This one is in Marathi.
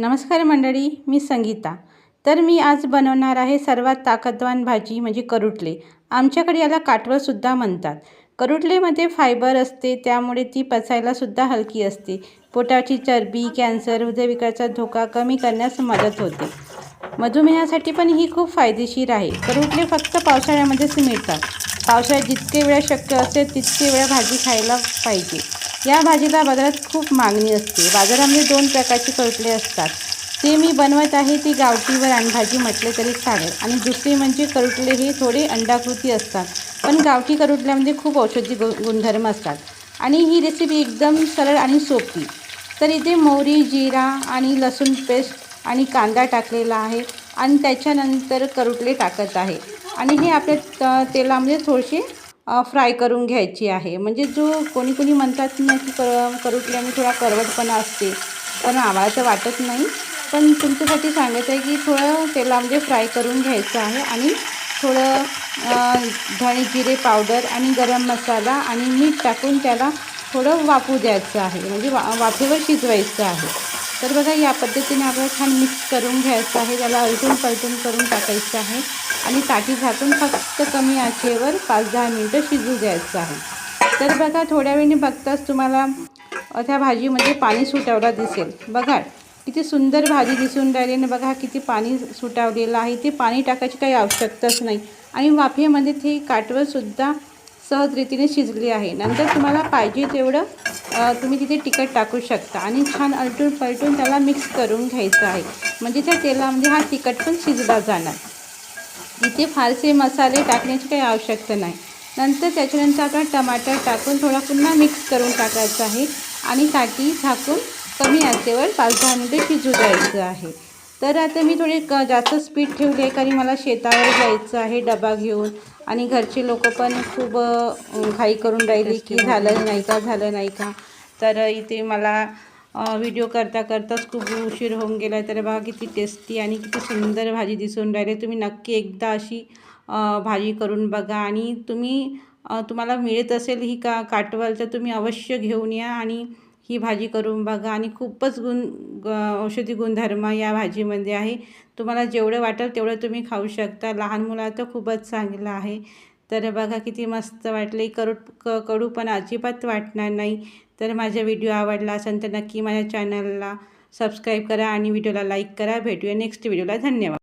नमस्कार मंडळी मी संगीता. तर मी आज बनवणार आहे सर्वात ताकदवान भाजी म्हणजे करुटले. आमच्याकडे याला काटवळसुद्धा म्हणतात. करुटलेमध्ये फायबर असते त्यामुळे ती पचायलासुद्धा हलकी असते. पोटाची चरबी कॅन्सर हृदयविकाराचा धोका कमी करण्यास मदत होते. मधुमेहासाठी पण ही खूप फायदेशीर आहे. करुटले फक्त पावसाळ्यामध्येच मिळतात. पावसाळ्यात जितके वेळा शक्य असेल तितके वेळा भाजी खायला पाहिजे. या भाजीला बाजारात खूप मागणी असते. बाजारामध्ये दोन प्रकारचे करुटले असतात. ते मी बनवत आहे ती गावठी व रानभाजी म्हटले तरी चालेल. आणि दुसरी म्हणजे करुटले हे थोडे अंडाकृती असतात. पण गावठी करुटल्यामध्ये खूप औषधी गु गुणधर्म असतात. आणि ही रेसिपी एकदम सरळ आणि सोपी. तर इथे मोहरी जिरा आणि लसूण पेस्ट आणि कांदा टाकलेला आहे आणि त्याच्यानंतर करुटले टाकत आहे. आणि हे आपल्या तेलामध्ये थोडेसे फ्राय करून घ्यायची आहे. म्हणजे जो कोणी कोणी म्हणतात ना की कर करुटल्याने थोडा करवटपणा असते. पण आम्हाला तर वाटत नाही. पण तुमच्यासाठी सांगत आहे की थोडं तेलामध्ये म्हणजे फ्राय करून घ्यायचं आहे आणि थोडं धणे जिरे पावडर आणि गरम मसाला आणि मीठ टाकून त्याला थोडं वाफू द्यायचं आहे. म्हणजे वा वाफेवर शिजवायचं आहे. तर बघा या पद्धतीने आपल्याला छान मिक्स करून घ्यायचं आहे. त्याला अलटून पलटून करून टाकायचं आहे. आणि ताटी झाकून फक्त कमी आचेवर पाच दहा मिनटं शिजू द्यायचं आहे. तर बघा थोड्या वेळाने बघताच तुम्हाला त्या भाजीमध्ये पाणी सुटवला दिसेल. बघा किती सुंदर भाजी दिसून राहिली आणि बघा किती पाणी सुटावलेलं आहे. ते पाणी टाकायची काही आवश्यकताच नाही. आणि वाफेमध्ये ते काटवरसुद्धा सहजरीतीने शिजली आहे. नंतर तुम्हाला पाहिजे तेवढं तुम्ही तिथे तिखट टाकू शकता. आणि छान अलटून पलटून त्याला मिक्स करून घ्यायचं आहे. म्हणजे त्या तेलामध्ये हा तिखट पण शिजला जाणार. इथे फारसे मसाले टाकण्याची काही आवश्यकता नाही. नंतर त्याच्यानंतर आपण टमाटर टाकून थोडा पुन्हा मिक्स करून टाकायचं आहे. आणि ताटी झाकून कमी आचेवर पाच दहा मिनटं शिजू द्यायचं आहे. तर आता मी थोडी क जास्त स्पीड ठेवली आहे कारण मला शेतावर जायचं आहे डबा घेऊन. आणि घरचे लोक पण खूप घाई करून राहिली की झालं नाही का झालं नाही का. तर इथे मला व्हिडिओ करता करताच खूप उशीर होऊन गेला आहे. तर बघा किती टेस्टी आणि किती सुंदर भाजी दिसून राहिली. तुम्ही नक्की एकदा अशी भाजी करून बघा. आणि तुम्ही तुम्हाला मिळत असेल ही का काटवाल तर तुम्ही अवश्य घेऊन या. आणि ही भाजी करून बघा. आणि खूपच गुण औषधी गुणधर्म या भाजीमध्ये आहे. तुम्हाला जेवढं वाटेल तेवढं तुम्ही खाऊ शकता. लहान मुला तर खूपच चांगलं आहे. तर बघा किती मस्त वाटले करू क कडू पण अजिबात वाटणार नाही. तर माझा व्हिडिओ आवडला असेल तर नक्की माझ्या चॅनलला सबस्क्राईब करा आणि व्हिडिओला लाईक करा. भेटूया नेक्स्ट व्हिडिओला. धन्यवाद.